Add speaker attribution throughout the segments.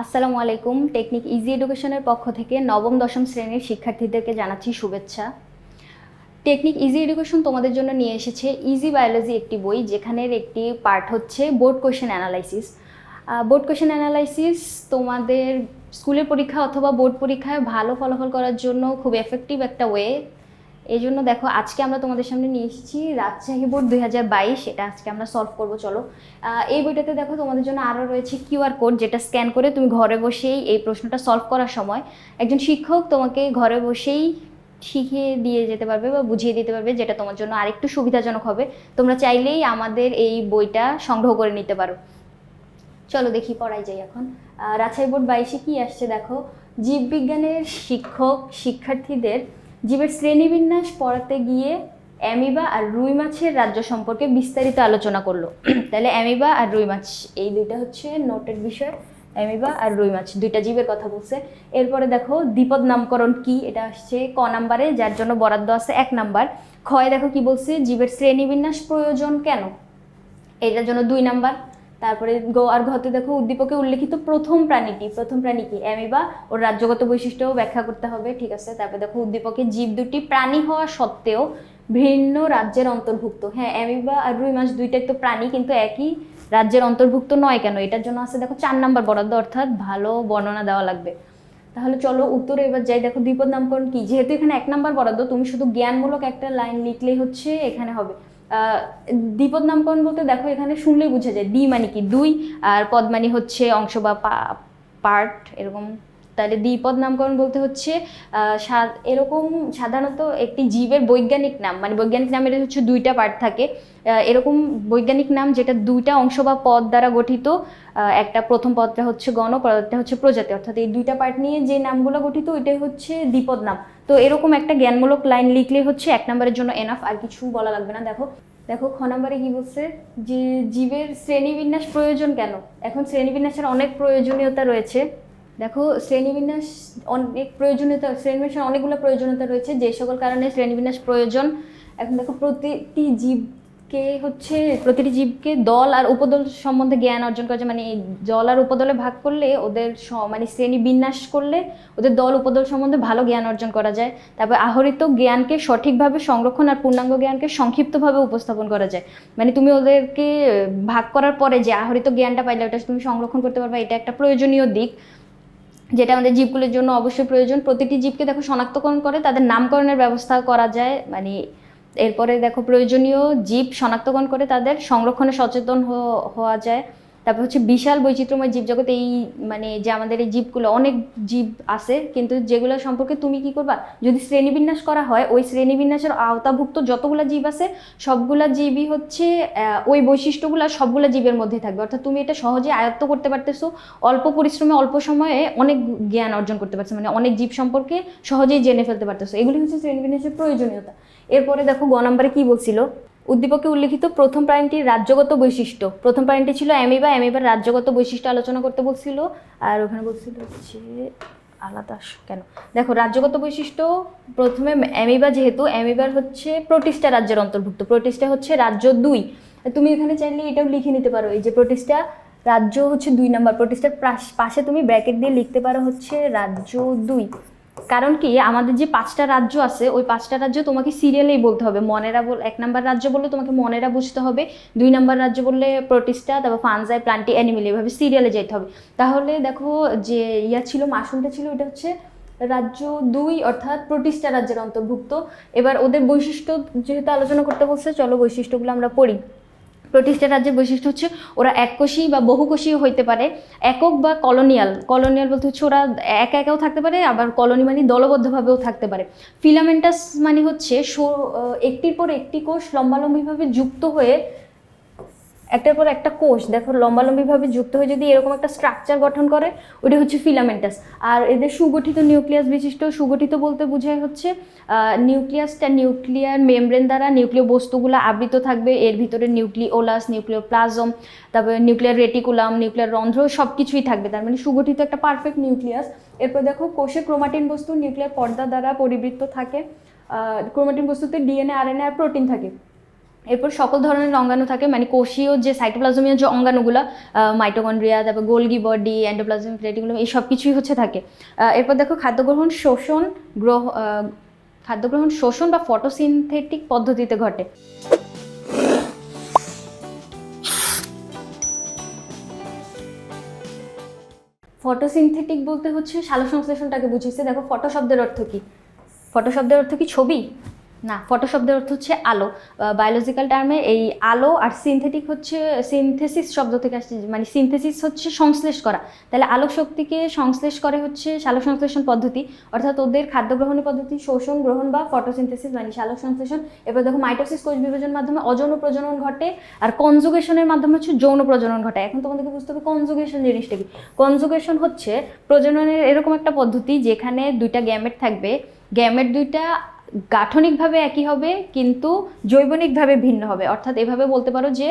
Speaker 1: আসসালামু আলাইকুম। Technique easy এডুকেশনের পক্ষ থেকে নবম, দশম শ্রেণির শিক্ষার্থীদেরকে জানাচ্ছি শুভেচ্ছা। টেকনিক ইজি এডুকেশন তোমাদের জন্য নিয়ে এসেছে ইজি বায়োলজি একটি বই, যেখানের একটি পার্ট হচ্ছে board question analysis board question analysis তোমাদের স্কুলের পরীক্ষা অথবা বোর্ড পরীক্ষায় ভালো ফলাফল করার জন্য খুব এফেক্টিভ একটা ওয়ে এই জন্য দেখো, আজকে আমরা তোমাদের সামনে নিয়ে এসেছি রাজশাহী বোর্ড দুই হাজার বাইশ এটা আজকে আমরা সলভ করব, চলো। এই বইটাতে দেখো, তোমাদের জন্য আরও রয়েছে কিউআর কোড যেটা স্ক্যান করে তুমি ঘরে বসেই এই প্রশ্নটা সলভ করার সময় একজন শিক্ষক তোমাকে ঘরে বসেই শিখিয়ে দিয়ে যেতে পারবে বা বুঝিয়ে দিতে পারবে, যেটা তোমার জন্য আরেকটু সুবিধাজনক হবে। তোমরা চাইলেই আমাদের এই বইটা সংগ্রহ করে নিতে পারো। চলো দেখি, পড়াই যাই এখন। রাজশাহী বোর্ড বাইশে কি আসছে দেখো? জীববিজ্ঞানের শিক্ষক, শিক্ষার্থীদের জীবের শ্রেণীবিন্যাস পড়াতে গিয়ে অ্যামিবা আর রুই মাছের রাজ্য সম্পর্কে বিস্তারিত আলোচনা করল। তাহলে অ্যামিবা আর রুই মাছ, এই দুইটা হচ্ছে নোটের বিষয়। অ্যামিবা আর রুই মাছ, দুইটা জীবের কথা বলছে। এরপরে দেখো, দ্বিপদ নামকরণ কি? এটা আসছে ক নাম্বারে, যার জন্য বরাদ্দ আছে এক নাম্বার। ক্ষয় দেখো কি বলছে, জীবের শ্রেণীবিন্যাস প্রয়োজন কেন? এটার জন্য দুই নাম্বার। তারপরে গ আর ঘতে দেখো উদ্দীপকে উল্লেখিত প্রথম প্রাণীটি, প্রথম প্রাণী কি? অ্যামিবা ওর রাজ্যগত বৈশিষ্ট্যও ব্যাখ্যা করতে হবে, ঠিক আছে? তারপরে দেখো উদ্দীপকে জীব দুটি প্রাণী হওয়া সত্ত্বেও ভিন্ন রাজ্যের অন্তর্ভুক্ত। হ্যাঁ অ্যামিবা আর রুই মাছ দুইটাই তো প্রাণী, কিন্তু একই রাজ্যের অন্তর্ভুক্ত নয় কেন? এটার জন্য আছে দেখো চার নাম্বার বরাদ্দ, অর্থাৎ ভালো বর্ণনা দেওয়া লাগবে। তাহলে চলো উত্তরে এবার যাই, দেখো দ্বিপদ নামকরণ কি? যেহেতু এখানে এক নাম্বার বরাদ্দ, তুমি শুধু জ্ঞানমূলক একটা লাইন লিখলেই হচ্ছে, এখানে হবে। দ্বিপদ নামকরণ বলতে দেখো এখানে শুনলেই বোঝা যায়। দ্বি মানে কি? দুই, আর পদ মানে হচ্ছে অংশ বা পার্ট এরকম। তাহলে দ্বিপদ নামকরণ বলতে হচ্ছে এরকম সাধারণত একটি জীবের বৈজ্ঞানিক নাম মানে বৈজ্ঞানিক নামের হচ্ছে দুইটা পার্ট থাকে। এরকম বৈজ্ঞানিক নাম যেটা দুইটা অংশ বা পদ দ্বারা গঠিত একটা প্রথম পদটা হচ্ছে গণ পদটা হচ্ছে প্রজাতি। অর্থাৎ এই দুইটা পার্ট নিয়ে যে নামগুলো গঠিত, ওইটাই হচ্ছে দ্বিপদ নাম। তো এরকম একটা জ্ঞানমূলক লাইন লিখলে হচ্ছে এক নম্বরের জন্য এনাফ আর কিছু বলা লাগবে না। দেখো দেখো, খ নম্বরে কি বলছে? যে জীবের শ্রেণীবিন্যাস প্রয়োজন কেন? এখন শ্রেণীবিন্যাসের অনেক প্রয়োজনীয়তা রয়েছে। দেখো, শ্রেণীবিন্যাস অনেক প্রয়োজনীয়তা, শ্রেণীবিন্যাসের অনেকগুলো প্রয়োজনীয়তা রয়েছে। যে সকল কারণে শ্রেণীবিন্যাস প্রয়োজন। এখন দেখো, প্রতিটি জীবকে হচ্ছে প্রতিটি জীবকে দল আর উপদল সম্বন্ধে জ্ঞান অর্জন করা যায়। মানে দল আর উপদলে ভাগ করলে ওদের মানে শ্রেণি বিন্যাস করলে ওদের দল উপদল সম্বন্ধে ভালো জ্ঞান অর্জন করা যায়। তারপর আহরিত জ্ঞানকে সঠিকভাবে সংরক্ষণ আর পূর্ণাঙ্গ জ্ঞানকে সংক্ষিপ্তভাবে উপস্থাপন করা যায়। মানে তুমি ওদেরকে ভাগ করার পরে যে আহরিত জ্ঞানটা পাইলে ওটা তুমি সংরক্ষণ করতে পারবে, এটা একটা প্রয়োজনীয় দিক। যেটা আমাদের জীবগুলোর জন্য অবশ্যই প্রয়োজন। প্রতিটি জীবকে দেখো শনাক্তকরণ করে, তাদের নামকরণের ব্যবস্থা করা যায়। মানে এরপরে দেখো প্রয়োজনীয় জীব শনাক্তকরণ করে তাদের সংরক্ষণে সচেতন হওয়া যায়। তারপর হচ্ছে বিশাল বৈচিত্র্যময় জীবজগৎ এই মানে যে আমাদের এই জীবগুলো, অনেক জীব আছে, কিন্তু যেগুলো সম্পর্কে তুমি কি করবা? যদি শ্রেণীবিন্যাস করা হয়, ওই শ্রেণীবিন্যাসের আওতাভুক্ত যতগুলা জীব আছে, সবগুলা জীবই হচ্ছে ওই বৈশিষ্ট্যগুলো সবগুলা জীবের মধ্যে থাকবে। অর্থাৎ তুমি এটা সহজে আয়ত্ত করতে পারতেছো, অল্প পরিশ্রমে, অল্প সময়ে অনেক জ্ঞান অর্জন করতে পারছ মানে অনেক জীব সম্পর্কে সহজেই জেনে ফেলতে পারতেছো। এগুলি হচ্ছে শ্রেণীবিন্যাসের প্রয়োজনীয়তা। এরপরে দেখো গ নম্বরে কি বলছিল? উদ্দীপকে উল্লেখিত প্রথম প্রাণীটির রাজ্যগত বৈশিষ্ট্য। প্রথম প্রাণীটি ছিল অ্যামিবা অ্যামিবার রাজ্যগত বৈশিষ্ট্য আলোচনা করতে বলছিল। আর ওখানে বলছিল হচ্ছে আলাদা কেন? দেখো, রাজ্যগত বৈশিষ্ট্য, প্রথমে অ্যামিবা যেহেতু অ্যামিবার হচ্ছে প্রোটিস্টা রাজ্যের অন্তর্ভুক্ত। প্রোটিস্টা হচ্ছে রাজ্য দুই। তুমি এখানে চাইলে এটাও লিখে নিতে পারো। এই যে প্রোটিস্টা রাজ্য হচ্ছে দুই নাম্বার। প্রোটিস্টার পাশ- পাশে তুমি ব্র্যাকেট দিয়ে লিখতে পারো হচ্ছে রাজ্য দুই। কারণ কি, আমাদের যে পাঁচটা রাজ্য আছে, ওই পাঁচটা রাজ্য তোমাকে সিরিয়ালেই বলতে হবে। মনেরা বল, এক নাম্বার রাজ্য বললে তোমাকে মনেরা বুঝতে হবে, দুই নাম্বার রাজ্য বললে প্রোটিস্টা, তারপর ফানজাই, প্লান্টি, অ্যানিমেল, এভাবে সিরিয়ালে যেতে হবে। তাহলে দেখো, যে ইয়া ছিল মাসুলটা ছিল ওটা হচ্ছে রাজ্য দুই, অর্থাৎ প্রতিষ্ঠা রাজ্যের অন্তর্ভুক্ত। এবার ওদের বৈশিষ্ট্য যেহেতু আলোচনা করতে বলছে, চলো বৈশিষ্ট্যগুলো আমরা পড়ি। প্রতিষ্ঠা রাজ্যের বৈশিষ্ট্য হচ্ছে ওরা এককোষী বা বহুকোষী হইতে পারে। একক বা কলোনিয়াল। কলোনিয়াল বলতে হচ্ছে ওরা একা একাও থাকতে পারে, আবার কলোনি মানে দলবদ্ধভাবেও থাকতে পারে। ফিলামেন্টাস মানে হচ্ছে একটির পর একটি কোষ লম্বালম্বিভাবে যুক্ত হয়ে একটার পর একটা কোষ, দেখো লম্বালম্বিভাবে যুক্ত হয়ে যদি এরকম একটা স্ট্রাকচার গঠন করে ওটা হচ্ছে ফিলামেন্টাস আর এদের সুগঠিত নিউক্লিয়াস বিশিষ্ট, সুগঠিত বলতে বোঝায় হচ্ছে নিউক্লিয়াসটা নিউক্লিয়ার মেমব্রেন দ্বারা নিউক্লিয় বস্তুগুলো আবৃত থাকবে। এর ভিতরে নিউক্লিওলাস প্লাজম তারপরে নিউক্লিয়ার রেটিকুলাম নিউক্লিয়ার রন্ধ্র সব কিছুই থাকবে। তার মানে সুগঠিত একটা পারফেক্ট নিউক্লিয়াস এরপর দেখো কোষে ক্রোমাটিন বস্তু নিউক্লিয়ার পর্দা দ্বারা পরিবৃত্ত থাকে। ক্রোমাটিন বস্তুতে ডিএনএ আরএনএ আর প্রোটিন থাকে। এরপর সকল ধরনের অঙ্গাণু থাকে মানে কোষীয় যে সাইটোপ্লাজমীয় যে অঙ্গাণুগুলো মাইটোকন্ড্রিয়া তারপর গোলগি বডি অ্যান্ডোপ্লাজমিক রেটিকুলাম এই সব কিছুই হচ্ছে থাকে। এরপর দেখো খাদ্য গ্রহণ শোষণ গ্রহ খাদ্য গ্রহণ শোষণ বা ফটোসিনথেটিক পদ্ধতিতে ঘটে। ফটোসিনথেটিক বলতে হচ্ছে সালোকসংশ্লেষণটাকে বুঝিয়েছে। দেখো ফটো শব্দের অর্থ কি? ফটো শব্দের অর্থ কি ছবি? না ফটো শব্দের অর্থ হচ্ছে আলো। বায়োলজিক্যাল টার্মে এই আলো আর সিনথেটিক হচ্ছে সিনথেসিস শব্দ থেকে আসছে মানে সিনথেসিস হচ্ছে সংশ্লেষ করা। তাহলে আলোক শক্তিকে সংশ্লেষ করে হচ্ছে সালোক সংশ্লেষণ পদ্ধতি, অর্থাৎ ওদের খাদ্য গ্রহণের পদ্ধতি, শোষণ, গ্রহণ বা ফটোসিনথেসিস মানে সালোক সংশ্লেষণ। এবার দেখো মাইটোসিস কোষ বিভাজনের মাধ্যমে অযৌন প্রজনন ঘটে, আর কনজুগেশনের মাধ্যমে হচ্ছে যৌন প্রজনন ঘটে। এখন তোমাদেরকে বুঝতে হবে কনজুগেশন জিনিসটা কি। কনজুগেশন হচ্ছে প্রজননের এরকম একটা পদ্ধতি যেখানে দুইটা গ্যামেট থাকবে। গ্যামেট দুইটা গাঠনিকভাবে একই হবে, কিন্তু জৈবনিকভাবে ভিন্ন হবে। অর্থাৎ এভাবে বলতে পারো যে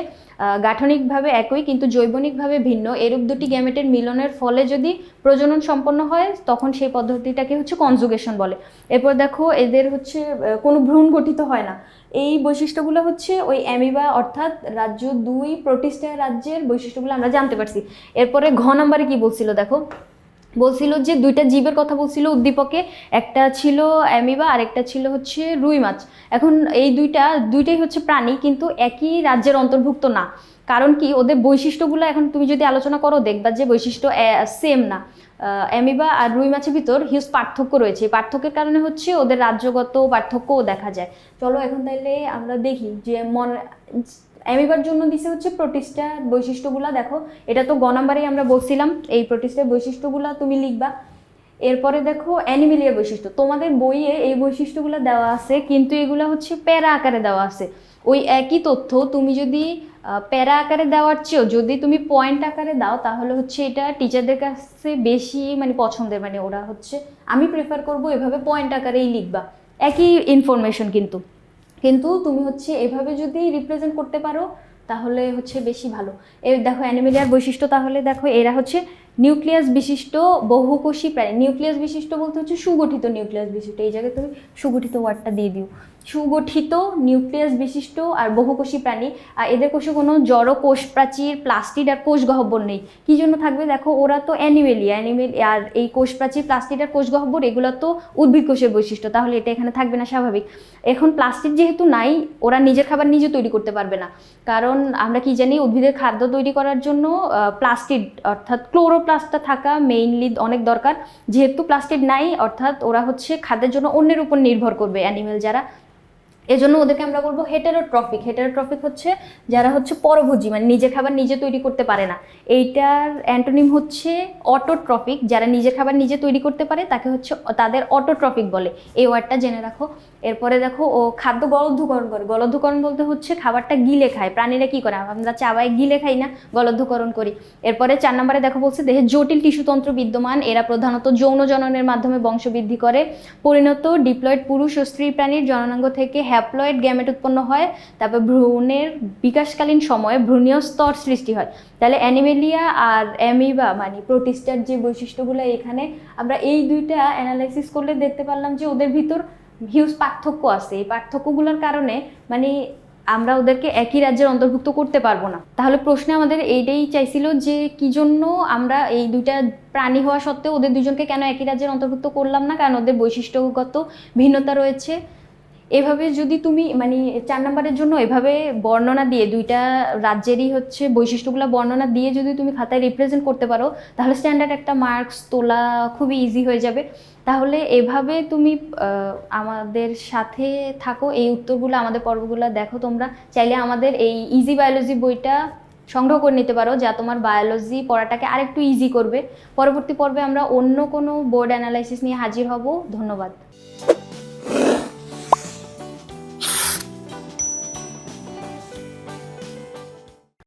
Speaker 1: গাঠনিকভাবে একই, কিন্তু জৈবনিকভাবে ভিন্ন। এরূপ দুটি গ্যামেটের মিলনের ফলে যদি প্রজনন সম্পন্ন হয়, তখন সেই পদ্ধতিটাকে হচ্ছে কনজুগেশন বলে। এরপর দেখো, এদের হচ্ছে কোনো ভ্রূণ গঠিত হয় না। এই বৈশিষ্ট্যগুলো হচ্ছে ওই অ্যামিবা অর্থাৎ রাজ্য দুই প্রোটিস্টা রাজ্যের বৈশিষ্ট্যগুলো আমরা জানতে পারছি। এরপরে ঘ নম্বরে কি বলছিল দেখো? বলছিল যে দুইটা জীবের কথা বলছিল উদ্দীপকে, একটা ছিল অ্যামিবা আর একটা ছিল হচ্ছে রুই মাছ। এখন এই দুইটা, দুইটাই হচ্ছে প্রাণী কিন্তু একই রাজ্যের অন্তর্ভুক্ত না। কারণ কি ওদের বৈশিষ্ট্যগুলো এখন তুমি যদি আলোচনা করো দেখবা যে বৈশিষ্ট্য সেম না। অ্যামিবা আর রুই মাছের ভিতর হিউজ পার্থক্য রয়েছে। পার্থক্যের কারণে হচ্ছে ওদের রাজ্যগত পার্থক্যও দেখা যায়। চলো এখন তাইলে আমরা দেখি যে মন অ্যামিবার জন্য দিছে হচ্ছে প্রোটিস্টার বৈশিষ্ট্যগুলো, দেখো, এটা তো গ নাম্বারেই আমরা বলছিলাম, এই প্রোটিস্টার বৈশিষ্ট্যগুলো তুমি লিখবা। এরপরে দেখো অ্যানিমেলিয়ার বৈশিষ্ট্য, তোমাদের বইয়ে এই বৈশিষ্ট্যগুলো দেওয়া আছে, কিন্তু এগুলো হচ্ছে প্যারা আকারে দেওয়া আছে। ওই একই তথ্য তুমি যদি প্যারা আকারে দেওয়ার চেয়েও যদি তুমি পয়েন্ট আকারে দাও, তাহলে হচ্ছে এটা টিচারদের কাছে বেশি মানে পছন্দের মানে ওরা হচ্ছে, আমি প্রেফার করব এভাবে পয়েন্ট আকারেই লিখবা। একই ইনফরমেশন কিন্তু। কিন্তু তুমি হচ্ছে এভাবে যদি রিপ্রেজেন্ট করতে পারো, তাহলে হচ্ছে বেশি ভালো। এর দেখো অ্যানিমেলিয়ার বৈশিষ্ট্য তাহলে দেখো, এরা হচ্ছে নিউক্লিয়াস বিশিষ্ট বহুকোষী প্রাণী। নিউক্লিয়াস বিশিষ্ট বলতে হচ্ছে সুগঠিত নিউক্লিয়াস বিশিষ্ট। এই জায়গায় তুমি সুগঠিত ওয়ার্ডটা দিয়ে দিও। সুগঠিত নিউক্লিয়াস বিশিষ্ট আর বহুকোষী প্রাণী, আর এদের কোষে কোনো জড় কোষ প্রাচীর, প্লাস্টিড আর কোষ গহ্বর নেই। কী জন্য থাকবে? দেখো, ওরা তো অ্যানিমেলি, অ্যানিমেল, আর এই কোষ প্রাচীর, প্লাস্টিড আর কোষ গহ্বর, এগুলো তো উদ্ভিদ কোষের বৈশিষ্ট্য, তাহলে এটা এখানে থাকবে না, স্বাভাবিক। এখন প্লাস্টিক যেহেতু নাই, ওরা নিজের খাবার নিজে তৈরি করতে পারবে না। কারণ আমরা কি জানি, উদ্ভিদের খাদ্য তৈরি করার জন্য প্লাস্টিড, অর্থাৎ ক্লোরোপ্লাস্টটা থাকা মেইনলি অনেক দরকার। যেহেতু প্লাস্টিড নাই, অর্থাৎ ওরা হচ্ছে খাদ্যের জন্য অন্যের উপর নির্ভর করবে অ্যানিমেল যারা। এজন্য ওদেরকে আমরা বলব হেটেরোট্রফিক হেটেরোট্রফিক হচ্ছে যারা হচ্ছে পরভোজী মানে নিজের খাবার নিজে তৈরি করতে পারে না। এইটার অ্যান্টোনিম হচ্ছে অটোট্রফিক যারা নিজের খাবার নিজে তৈরি করতে পারে, তাকে হচ্ছে তাদের অটোট্রফিক বলে। এই ওয়ার্ডটা জেনে রাখো। এরপরে দেখো, ও খাদ্য গলদ্ধকরণ করে। গলদ্ধকরণ বলতে হচ্ছে খাবারটা গিলে খায়। প্রাণীরা কি করে? আমরা চাবায় গিলে খাই না গলদ্ধকরণ করি। এরপরে চার নম্বরে দেখো বলছে, দেহে জটিল টিস্যুতন্ত্র বিদ্যমান। এরা প্রধানত যৌন জননের মাধ্যমে বংশবৃদ্ধি করে। পরিণত ডিপ্লয়েড পুরুষ ও স্ত্রী প্রাণীর জননাঙ্গ থেকে হ্যাপ্লয়েড গ্যামেট উৎপন্ন হয়, তারপর ভ্রূণের বিকাশকালীন সময়ে ভ্রূণীয় স্তর সৃষ্টি হয়। তাহলে অ্যানিমেলিয়া আর অ্যামিবা মানে প্রোটিস্টার যে বৈশিষ্ট্যগুলো এখানে, আমরা এই দুইটা অ্যানালাইসিস করলে দেখতে পারলাম যে ওদের ভিতর হিউজ পার্থক্য আছে। এই পার্থক্যগুলোর কারণে মানে আমরা ওদেরকে একই রাজ্যের অন্তর্ভুক্ত করতে পারব না। তাহলে প্রশ্নে আমাদের এইটাই চাইছিল যে কি জন্য আমরা এই দুইটা প্রাণী হওয়া সত্ত্বেও ওদের দুজনকে কেন একই রাজ্যের অন্তর্ভুক্ত করলাম না? কারণ ওদের বৈশিষ্ট্যগত ভিন্নতা রয়েছে। এভাবে যদি তুমি মানে চার নম্বরের জন্য এভাবে বর্ণনা দিয়ে, দুইটা রাজ্যেরই হচ্ছে বৈশিষ্ট্যগুলো বর্ণনা দিয়ে যদি তুমি খাতায় রিপ্রেজেন্ট করতে পারো, তাহলে স্ট্যান্ডার্ড একটা মার্কস তোলা খুবই ইজি হয়ে যাবে। তাহলে এভাবে তুমি আমাদের সাথে থাকো, এই উত্তরগুলো আমাদের পর্বগুলো দেখো তোমরা। চাইলে আমাদের এই ইজি বায়োলজি বইটা সংগ্রহ করে নিতে পারো, যা তোমার বায়োলজি পড়াটাকে আরেকটু ইজি করবে। পরবর্তী পর্বে আমরা অন্য কোনো বোর্ড অ্যানালাইসিস নিয়ে হাজির হব। ধন্যবাদ।